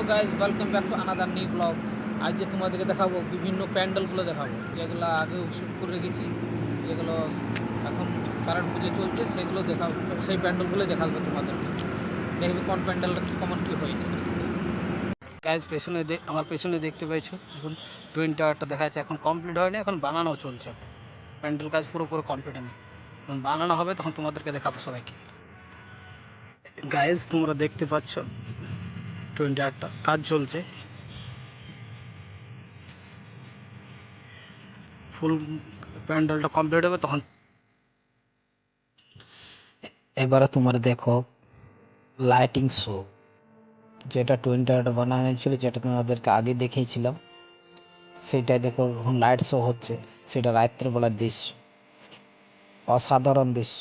Hello guys welcome back to another new blog যে তোমাদেরকে দেখাবো বিভিন্ন প্যান্ডেলগুলো দেখাবো। যেগুলো আগে শ্যুট করে রেখেছি, যেগুলো এখন কারেন্ট পুজো চলছে, সেগুলো দেখাবো। সেই প্যান্ডেলগুলো দেখাবো তোমাদেরকে দেখবে কোন প্যান্ডেলটা কী কমন কী হয়েছে। গাইজ পেছনে আমার পেছনে দেখতে পাইছো? এখন টুইন টাওয়ারটা দেখা যাচ্ছে এখন কমপ্লিট হয়নি, এখন বানানো চলছে। প্যান্ডেল কাজ পুরো পুরো কমপ্লিট হয়নি। যখন বানানো হবে, তখন তোমাদেরকে দেখাবো সবাইকে। গাইজ তোমরা দেখতে পাচ্ছ? টোয়েন্টি আটটা। কাজ চলছে। ফুল প্যান্ডেলটা কমপ্লিট হবে তখন। এবারে তোমার দেখো লাইটিং শো যেটা টোয়েন্টি আট বানানো হয়েছিল যেটা তোমাদেরকে আগে দেখিয়েছিলাম সেটাই দেখো লাইট শো হচ্ছে। সেটা রাত্রেবেলার দৃশ্য অসাধারণ দৃশ্য।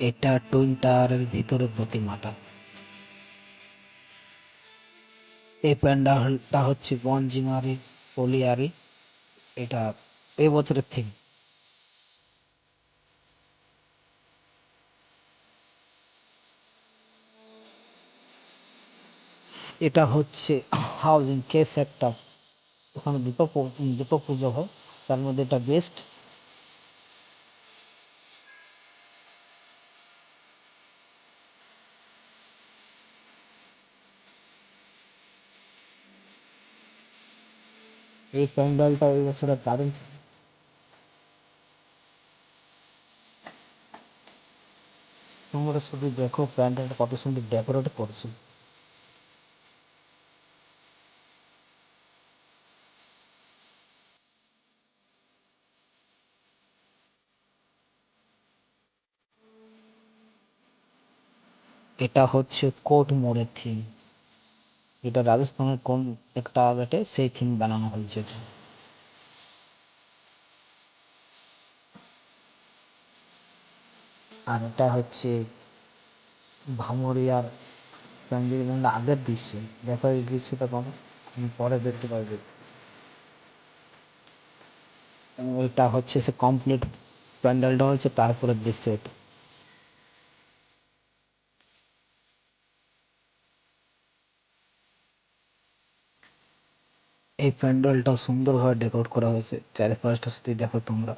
এটা টুইন টাওয়ারের ভিতরে প্রতিমাটা। এই প্যান্ডালটা হচ্ছে বনজিমারি পলিয়ারি এটা এই বছরের থিম এটা হচ্ছে হাউজিং কেস একটা। ওখানে পু- দুটো পুজো হয়। তার মধ্যে এটা বেস্ট এই প্যান্ডেলটা এই বছরে দারুণ। তোমরা শুধু দেখো প্যান্ডেলটা কত সুন্দর ডেকোরেট করছে এটা হচ্ছে কোট মোড়ের থিম এটা রাজস্থানের কোন একটা আউটলেটে সেই থিম বানানো হয়েছে। এটা। আর এটা হচ্ছে ভামরিয়ার প্যান্ডেলের আগের দৃশ্য। দেখো এই দৃশ্যটা পাবো তুমি পরে দেখতে পারবে। এটা হচ্ছে সে কমপ্লিট প্যান্ডেলটা হচ্ছে তারপরের দৃশ্য এটা। এই প্যান্ডেলটা সুন্দরভাবে ডেকোরেট করা হয়েছে। চারিপাশটা শুধু দেখো তোমরা।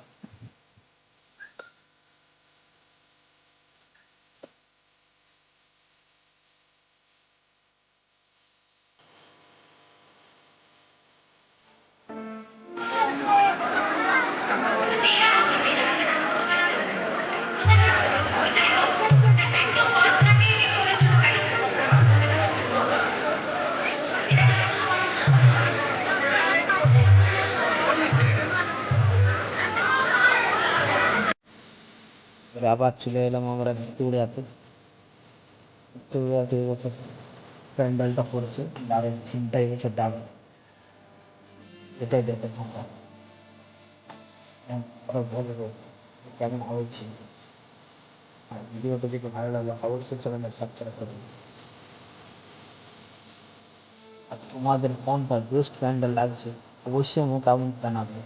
আবার চলে এলাম আমরা পুরুলিয়াতে পুরুলিয়াতে এবছর প্যান্ডেলটা করছে দারুণ থিমটাই হচ্ছে দারুণ এটাই দেখে ভালো কেমন হয়েছে। আর ভিডিওটা দেখে ভালো লাগলে অবশ্যই চ্যানেলটা সাবস্ক্রাইব করবে আর তোমাদের কোনটা বেস্ট প্যান্ডেল লাগছে, অবশ্যই মোটামুটি জানাবে।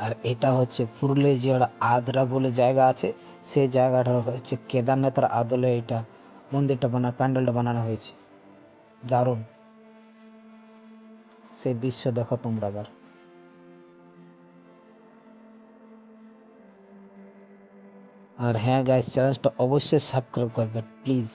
আর এটা হচ্ছে পুরুলিয়া জেলার আদ্রা বলে জায়গা আছে। সেই জায়গাটা হচ্ছে কেদারনাথের আদলে এটা মন্দিরটা বানা প্যান্ডেলটা বানানো হয়েছে। দারুণ। সেই দৃশ্য দেখো তোমরা আবার। আর হ্যাঁ গাইস চ্যানেলটা অবশ্যই সাবস্ক্রাইব করবে প্লিজ